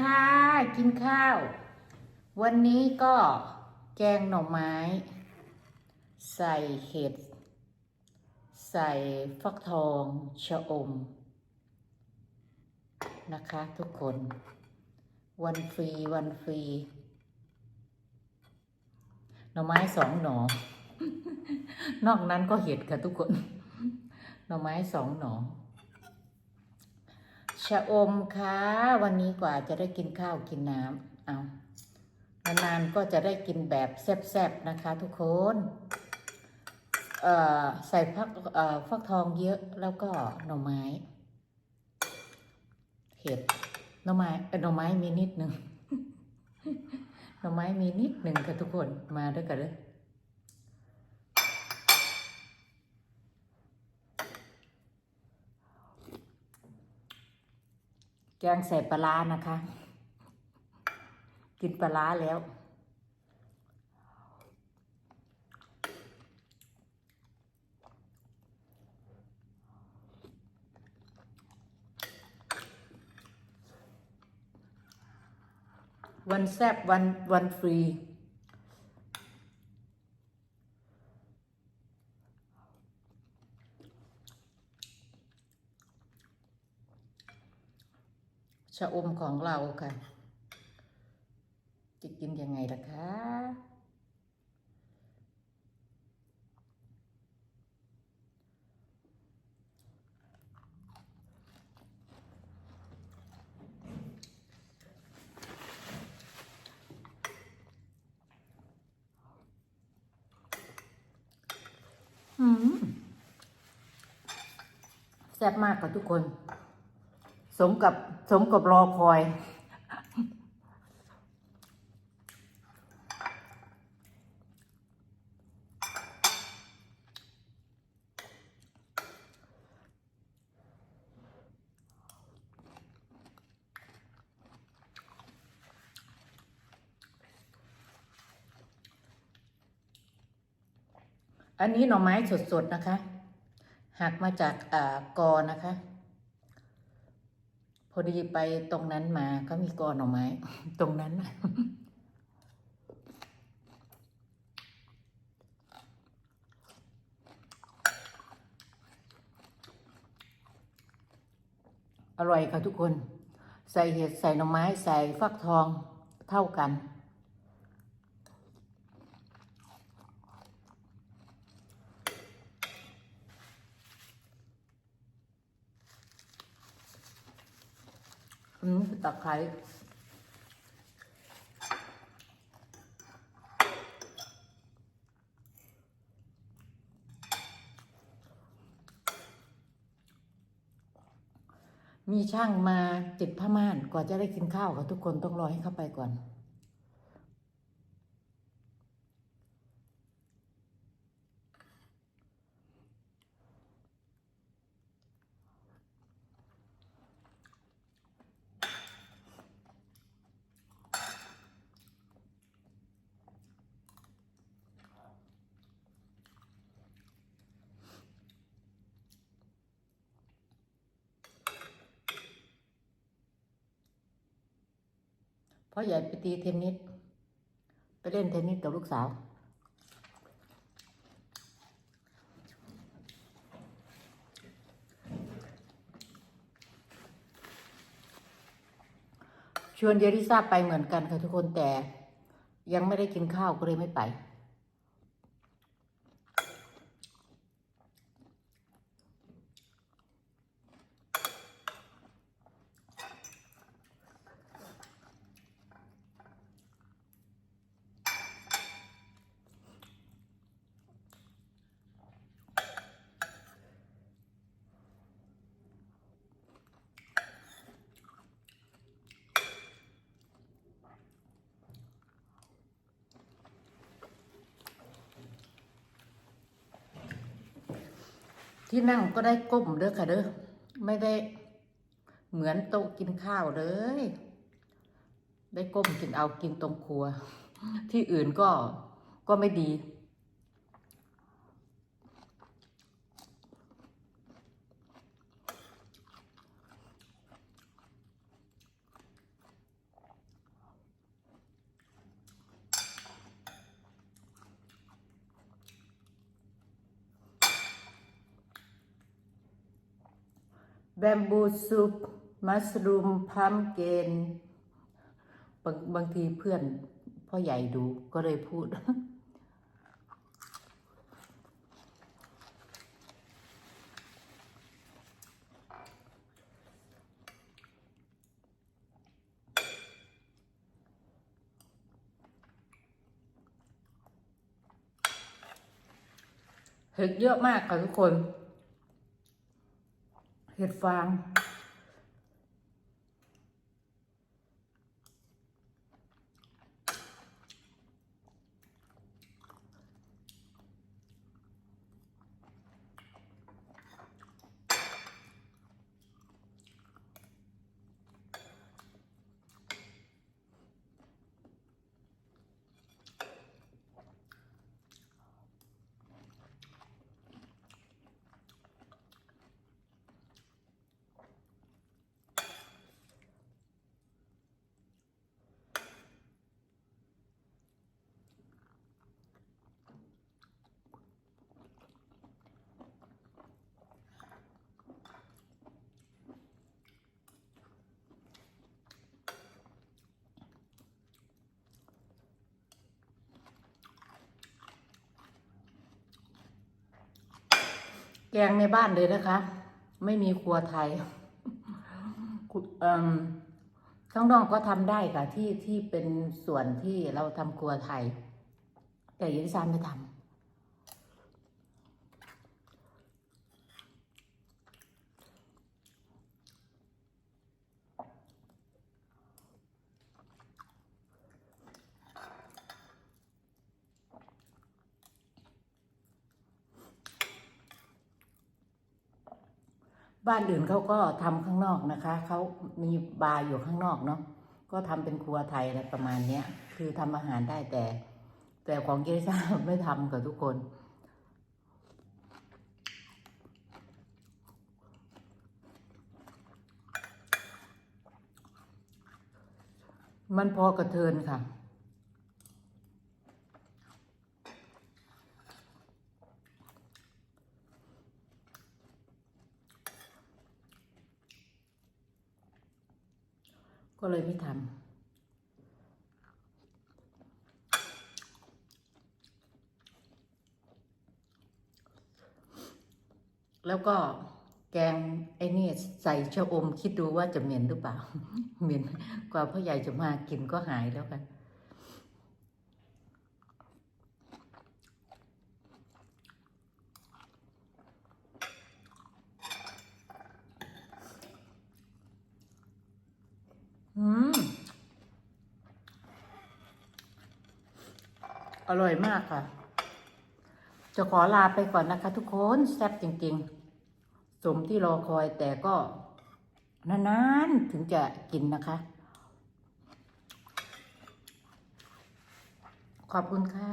ค่ะ กินข้าว วันนี้ก็แกงหน่อไม้ ใส่เห็ด ใส่ฟักทองชะอม นะคะทุกคน วันฟรีวันฟรี หน่อไม้สองหน่อ นอกนั้นก็เห็ดค่ะทุกคน หน่อไม้สองหน่อ ชะอมค่ะวันนี้กว่าจะได้กินข้าวกินน้ำเอานานๆก็จะได้กินแบบแซ่บๆนะคะ ทุกคนใส่ฟักฟักทองเยอะแล้วก็หน่อไม้เห็ดหน่อไม้หน่อไม้มีนิดหนึ่งหน่อไม้มีนิดหนึ่งค่ะทุกคนมาด้วยกันเลย แกงใส่ปลานะคะ กินปลาแล้ว วันแซบวันวันฟรี ชะอมของเราค่ะ จะกินยังไงล่ะคะแซ่บมากค่ะทุกคน สมกับสมกับรอคอย อันนี้หน่อไม้สดๆนะคะ หักมาจากอ่ากอนะคะ พอดีไปตรงนั้นมาก็มีกอหน่อไม้ ตรงนั้นอร่อยค่ะทุกคน ใส่เห็ดใส่หน่อไม้ใส่ฟักทองเท่ากัน อืมตะไคร้มีช่างมาติดผ้าม่านกว่าจะได้กินข้าวครับทุกคนต้องรอให้เข้าไปก่อน เพราะใหญ่ไปตีเทนนิสไปเล่นเทนนิสกับลูกสาว ชวนเยริซ่าไปเหมือนกันค่ะทุกคนแต่ยังไม่ได้กินข้าวก็เลยไม่ไป ที่นั่งก็ได้ก้มเด้อค่ะเด้อไม่ได้เหมือนโต๊ะกินข้าวเลย ได้ก้มกินเอากินตรงครัว ที่อื่นก็ก็ไม่ดี แบมบูซุปมัสรูมพัมเกนบางบางทีเพื่อนพ่อใหญ่ดูก็เลยพูด เห็ดเยอะมากค่ะทุกคน เห็ดฟาง แกงในบ้านเลยนะคะ ไม่มีครัวไทยข้างนอกก็ทำได้ค่ะที่ที่เป็นส่วนที่เราทำครัวไทย แต่ยิซานไม่ทำ บ้านอื่นเขาก็ทำข้างนอกนะคะ เขามีบาร์อยู่ข้างนอกเนาะ ก็ทำเป็นครัวไทยอะไรประมาณเนี้ย คือทำอาหารได้แต่ แต่ของเกซ่าไม่ทำกับทุกคน มันพอกระเทินค่ะ ก็ เลยไม่ทำแล้วก็แกงไอ้นี่ใส่ชะอมคิดดูว่าจะเหม็นหรือเปล่า เหม็นกว่าพ่อใหญ่จะมากินก็หายแล้วกัน อืม อ ร่อยมากค่ะ จะขอลาไปก่อนนะคะ ทุกคนแซ่บจริง ๆ สมที่รอคอยแต่ก็นานๆถึงจะกินนะคะ ขอบคุณค่ะ